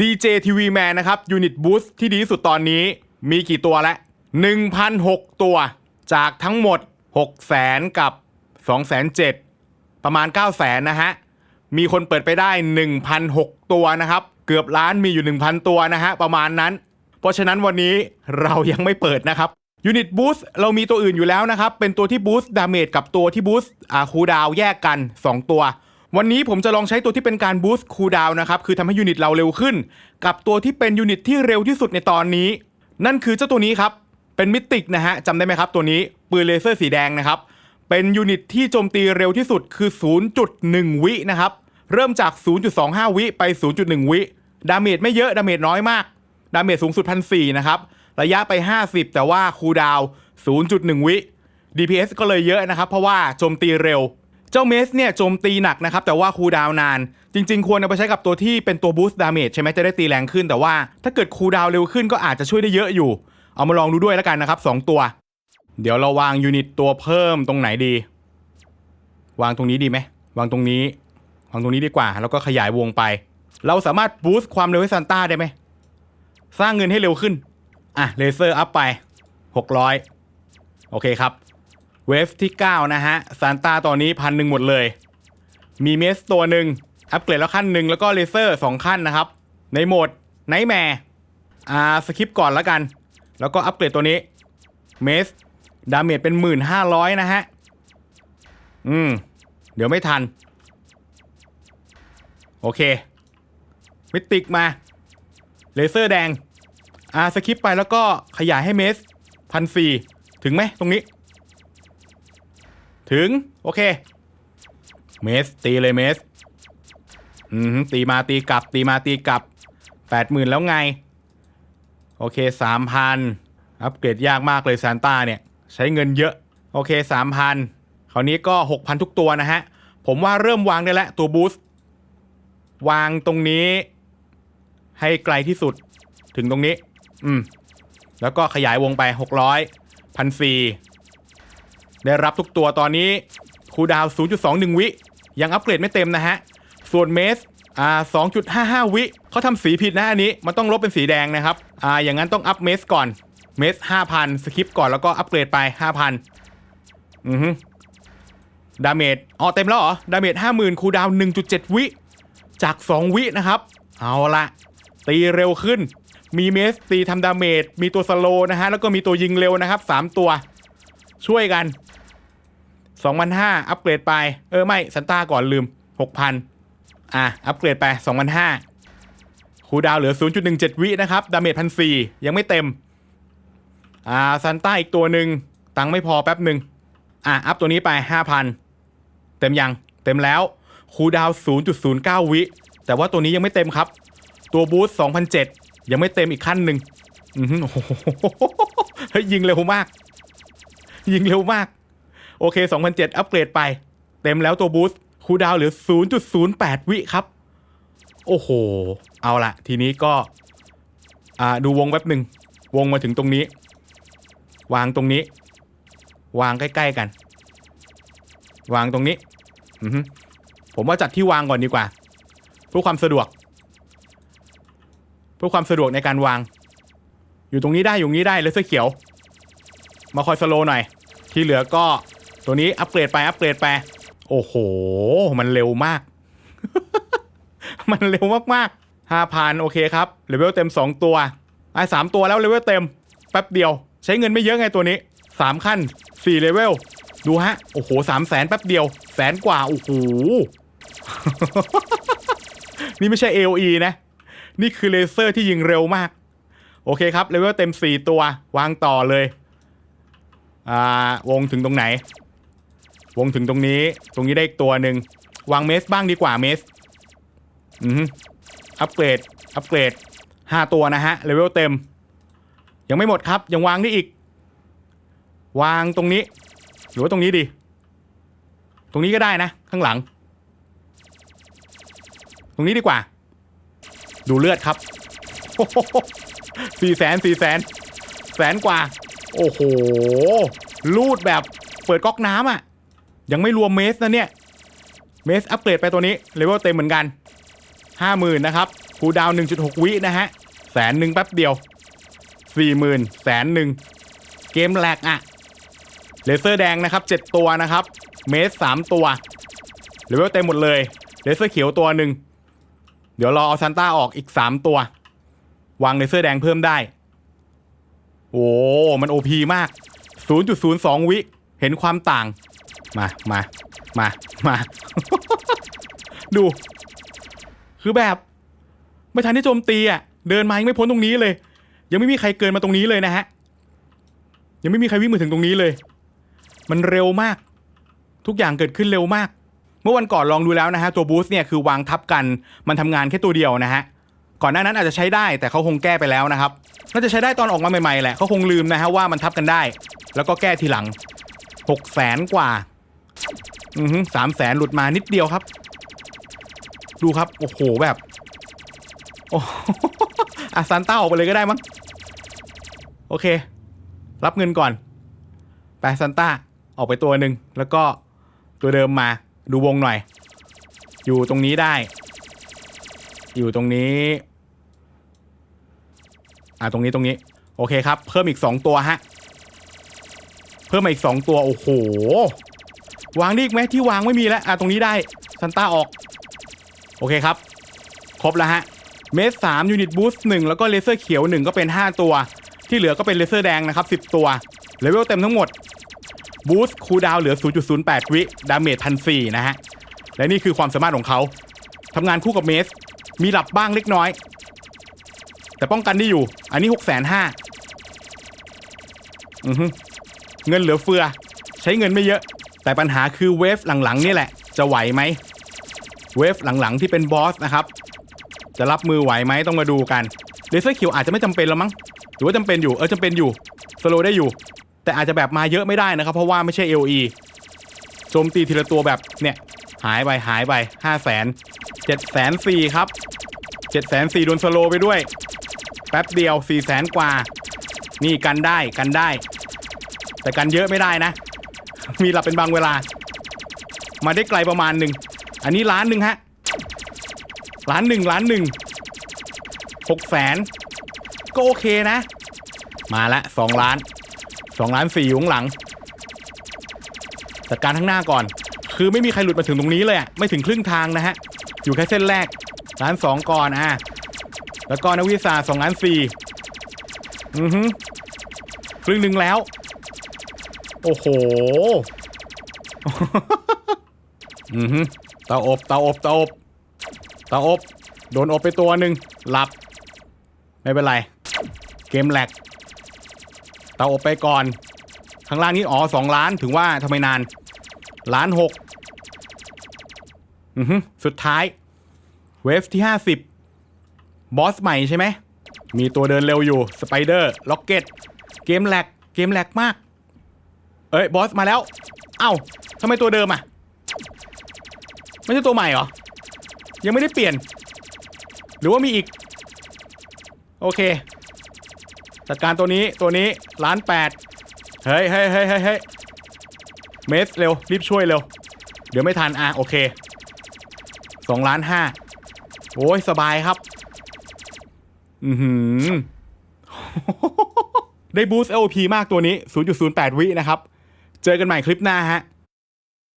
DJ TV Man นะครับยูนิตบูสที่ดีที่สุดตอนนี้มีกี่ตัวล้ว1,006 ตัวจากทั้งหมด 600,000 กับ 207,000 ประมาณ 900,000 นะฮะ มีคนเปิดไปได้ 1,006 ตัวนะครับ เกือบล้านมีอยู่ 1,000 ตัวนะฮะ ประมาณนั้น เพราะฉะนั้นวันนี้เรายังไม่เปิดนะครับยูนิตบูสเรามีตัวอื่นอยู่แล้วนะครับ เป็นตัวที่บูสต์ดาเมจกับตัวที่บูสต์อาคูดาวแยกกัน 2 ตัว วันนี้ผมจะลองใช้ตัวที่เป็นการบูสต์คูดาวนะครับ คือทำให้ยูนิตเราเร็วขึ้น กับตัวที่เป็นยูนิตที่เร็วที่สุดในตอนนี้ นั่นคือเจ้าตัวนี้ครับ เป็นมิติกนะฮะจำได้ไหมครับ ตัวนี้ปืนเลเซอร์สีแดงนะครับ เป็นยูนิตที่โจมตีเร็วที่สุดคือ 0.1 วินะครับ เริ่มจาก 0.25 วิไป 0.1 วิ ดาเมจไม่เยอะ ดาเมจน้อยมาก ดาเมจสูงสุด1,400นะครับ ระยะไป 50 แต่ว่าคูลดาวน์0.1 วิ DPS ก็เลยเยอะนะครับ เพราะว่าโจมตีเร็ว เจ้าเมสเนี่ยโจมตีหนักนะครับแต่ว่าคูดาวนาน จริงๆ ควรเอาไปใช้กับตัวที่เป็นตัวบูสต์ดาเมจใช่ไหมจะได้ตีแรงขึ้นแต่ว่าถ้าเกิดคูดาวเร็วขึ้นก็อาจจะช่วยได้เยอะอยู่ เอามาลองดูด้วยแล้วกันนะครับ 2 ตัว เดี๋ยวเราวางยูนิตตัวเพิ่มตรงไหนดี วางตรงนี้ดีไหมวางตรงนี้ วางตรงนี้ดีกว่า แล้วก็ขยายวงไป เราสามารถบูสต์ความเร็วให้ซานต้าได้ไหมสร้างเงินให้เร็วขึ้นอะเลเซอร์อัพไป 600 โอเคครับ เวฟที่ 9 นะฮะซานตาตอนนี้พันหนึ่งหมดเลย มีเมสตัวหนึ่งอัปเกรดแล้วขั้นหนึ่งแล้วก็เลเซอร์ 2 ขั้นนะครับ ในโหมดไนแมร์อ่าสคิปก่อนแล้วกัน แล้วก็อัปเกรดตัวนี้เมสดาเมจเป็น 1,500 นะฮะ อืม เดี๋ยวไม่ทัน โอเค มิติกมา เลเซอร์แดง อ่าสคิปไปแล้วก็ขยายให้เมสพันสี่ถึงไหมตรงนี้ ถึง โอเค เมส ตีเลยเมส อืมตีมาตีกลับ ตีมาตีกลับแปดหมื่นแล้วไง โอเคสามพันอัปเกรดยากมากเลยซานต้าเนี่ย ใช้เงินเยอะ โอเคสามพันคราวนี้ก็หกพันทุกตัวนะฮะ ผมว่าเริ่มวางได้แล้วตัวบูสต์วางตรงนี้ ให้ไกลที่สุดถึงตรงนี้ อืม แล้วก็ขยายวงไปหกร้อยพันสี่ ได้รับทุกตัวตอนนี้คูดาว 0.21 วิ ยังอัปเกรดไม่เต็มนะฮะ ส่วนเมสอ่า 2.55 วิ เขาทำสีผิดนะอันนี้ มันต้องลบเป็นสีแดงนะครับ อ่า อย่างนั้นต้องอัพเมสก่อน เมส 5,000 สคิปก่อนแล้วก็อัปเกรดไป 5,000 อือฮึดาเมจอ๋อเต็มแล้วเหรอ ดาเมจ 50,000 คูดาว 1.7 วิ จาก 2 วินะครับ เอาละตีเร็วขึ้น มีเมสตีทำดาเมจ มีตัวสโลนะฮะ แล้วก็มีตัวยิงเร็วนะครับ 3 ตัว ช่วยกัน2,500อัปเกรดไป เออ ไม่ซันต้าก่อนลืม6,000อะ อัปเกรดไป2,500คูดาวน์เหลือ 0.17 วินะครับ ดาเมจพันสี่ยังไม่เต็ม อ่าซันต้าอีกตัวหนึ่งตังไม่พอแป๊บหนึ่งอะ อัพตัวนี้ไป 5,000 เต็มยัง เต็มแล้ว คูดาวน์0.09 วิ แต่ว่าตัวนี้ยังไม่เต็มครับ ตัวบูสต์2,007 ยังไม่เต็มอีกขั้นหนึ่งอือหือโอ้โหเฮ้ยยิงเร็วมาก ยิงเร็วมาก โอเค 2007 อัปเกรดไป เต็มแล้วตัวบูสต์คูดาวเหลือ 0.08 วิครับ โอ้โห เอาละทีนี้ก็ อ่า ดูวงแป๊บหนึ่ง วงมาถึงตรงนี้ วางตรงนี้ วางใกล้ ๆ กัน วางตรงนี้ ผมว่าจัดที่วางก่อนดีกว่า เพื่อความสะดวก เพื่อความสะดวกในการวาง อยู่ตรงนี้ได้อยู่ตรงนี้ได้เลเซอร์เขียว มาคอยสโลหน่อย ที่เหลือก็ตัวนี้อัปเกรดไปอัปเกรดไป โอ้โห มันเร็วมาก มันเร็วมากๆห้าพันโอเคครับเลเวลเต็ม 2 ตัวไอ้สามตัวแล้วเลเวลเต็ม แป๊บเดียว ใช้เงินไม่เยอะไงตัวนี้ 3 ขั้น4เลเวลดูฮะ โอ้โหสามแสนแป๊บเดียว แสนกว่า โอ้โห นี่ไม่ใช่ AOE นะ นี่คือเลเซอร์ที่ยิงเร็วมาก โอเคครับเลเวลเต็ม 4 ตัว วางต่อเลย อ่าวงถึงตรงไหน วงถึงตรงนี้ ตรงนี้ได้อีกตัวหนึ่งวางเมสบ้างดีกว่าเมสอือฮึอัปเกรดอัปเกรดห้าตัวนะฮะเลเวลเต็ม ยังไม่หมดครับ ยังวางได้อีก วางตรงนี้ หรือว่าตรงนี้ดี ตรงนี้ก็ได้นะ ข้างหลัง ตรงนี้ดีกว่า ดูเลือดครับสี่แสนสี่แสนแสนกว่า โอ้โห ลูดแบบเปิดก๊อกน้ำอะ ยังไม่รวมเมสนะเนี่ย เมสอัปเกรดไปตัวนี้เลเวลเต็มเหมือนกันห้าหมื่นนะครับคูดาวน์1.6 วินะฮะ แสนหนึ่งแป๊บเดียวสี่หมื่นแสนหนึ่ง เกมแหลกอะเลเซอร์แดงนะครับ 7 ตัวนะครับ เมสสามตัวเลเวลเต็มหมดเลย เลเซอร์เขียวตัวหนึ่ง เดี๋ยวรอเอาซันต้าออกอีก 3 ตัว วางเลเซอร์แดงเพิ่มได้ โอ้มันโอพีมาก 0.02 วิ เห็นความต่าง มา มา มา มา ดู คือแบบ ไม่ทันที่โจมตีอะ เดินมายังไม่พ้นตรงนี้เลย ยังไม่มีใครเกินมาตรงนี้เลยนะฮะ ยังไม่มีใครวิ่งมาถึงตรงนี้เลย มันเร็วมาก ทุกอย่างเกิดขึ้นเร็วมาก เมื่อวันก่อนลองดูแล้วนะฮะ ตัวบูสต์เนี่ยคือวางทับกัน มันทำงานแค่ตัวเดียวนะฮะ ก่อนหน้านั้นอาจจะใช้ได้แต่เขาคงแก้ไปแล้วนะครับน่าจะใช้ได้ตอนออกมาใหม่ๆแหละเขาคงลืมนะฮะว่ามันทับกันได้ แล้วก็แก้ทีหลังหกแสนกว่าอือฮึสามแสนหลุดมานิดเดียวครับ ดูครับ โอ้โหแบบโอ้อาซันต้าออกไปเลยก็ได้มั้งโอเค รับเงินก่อนไปซันต้าออกไปตัวหนึ่งแล้วก็ตัวเดิมมาดูวงหน่อย อยู่ตรงนี้ได้ อยู่ตรงนี้ อ่าตรงนี้ตรงนี้ โอเคครับ เพิ่มอีกสองตัวฮะ เพิ่มมาอีกสองตัว โอ้โห วางได้อีกไหมที่วางไม่มีแล้ว อ่าตรงนี้ได้ซันต้าออก โอเคครับ ครบแล้วฮะ เมสสามยูนิตบูสต์หนึ่งแล้วก็เลเซอร์เขียวหนึ่งก็เป็น5ตัว ที่เหลือก็เป็นเลเซอร์แดงนะครับ10ตัว เลเวลเต็มทั้งหมด บูสต์คูดาวเหลือ 0.08 วิ ดาเมจพันสี่นะฮะ และนี่คือความสามารถของเขาทำงานคู่กับเมส มีหลับบ้างเล็กน้อย แต่ป้องกันได้อยู่ อันนี้6 5 0 0 0อือฮึเงินเหลือเฟือ ใช้เงินไม่เยอะ แต่ปัญหาคือเวฟหลังๆนี่แหละ จะไหวไหม เวฟหลังๆที่เป็นบอสนะครับ จะรับมือไหวไหมต้องมาดูกันเลเซอร์คิวอาจจะไม่จำเป็นแล้วมั้ง หรือว่าจำเป็นอยู่ เออจำเป็นอยู่ สโลได้อยู่ แต่อาจจะแบบมาเยอะไม่ได้นะครับ เพราะว่าไม่ใช่ LE โจมตีทีละตัวแบบเนี่ย หายไปหายไปห้าแสนเจ็ดแสนสี่ครับเจ็ดแสนสี่โดนสโลไปด้วย แป๊บเดียวสี่แสนกว่า นี่กันได้กันได้ แต่กันเยอะไม่ได้นะ มีหลับเป็นบางเวลา มาได้ไกลประมาณหนึ่ง อันนี้ล้านหนึ่งฮะล้านหนึ่งล้านหนึ่งหกแสนก็โอเคนะ มาละสองล้านสองล้านสี่อยู่ข้างหลังจัดการข้างหน้าก่อน คือไม่มีใครหลุดมาถึงตรงนี้เลยอะไม่ถึงครึ่งทางนะฮะ อยู่แค่เส้นแรก ล้านสองก่อนอะ แล้วก็นักวิทยาศาสตร์สองล้านสี่อือฮึครึ่งหนึ่งแล้ว โอ้โห อือฮึเตาอบเตาอบเตาอบเตาอบ โดนอบไปตัวหนึ่งหลับ ไม่เป็นไร เกมแหลกเตาอบไปก่อน ข้างล่างนี้อ๋อสองล้านถึงว่าทำไมนาน ล้านหกอือฮึสุดท้าย เวฟที่ห้าสิบ บอสใหม่ใช่ไหม มีตัวเดินเร็วอยู่ สไปเดอร์ ล็อกเก็ต เกมแหลก เกมแหลกมาก เอ้ย บอสมาแล้ว เอ้าทำไมตัวเดิมอะ ไม่ใช่ตัวใหม่เหรอ ยังไม่ได้เปลี่ยน หรือว่ามีอีก โอเค จัดการตัวนี้ ตัวนี้ ล้านแปด เฮ้ยเฮ้ยเฮ้ยเฮ้ยเฮ้ยเมสเร็ว รีบช่วยเร็ว เดี๋ยวไม่ทัน อะ โอเคสองล้านห้าโอ้ย สบายครับ อือหือได้บูสต์ LP มากตัวนี้ 0.08 วินะครับ เจอกันใหม่คลิปหน้าฮะ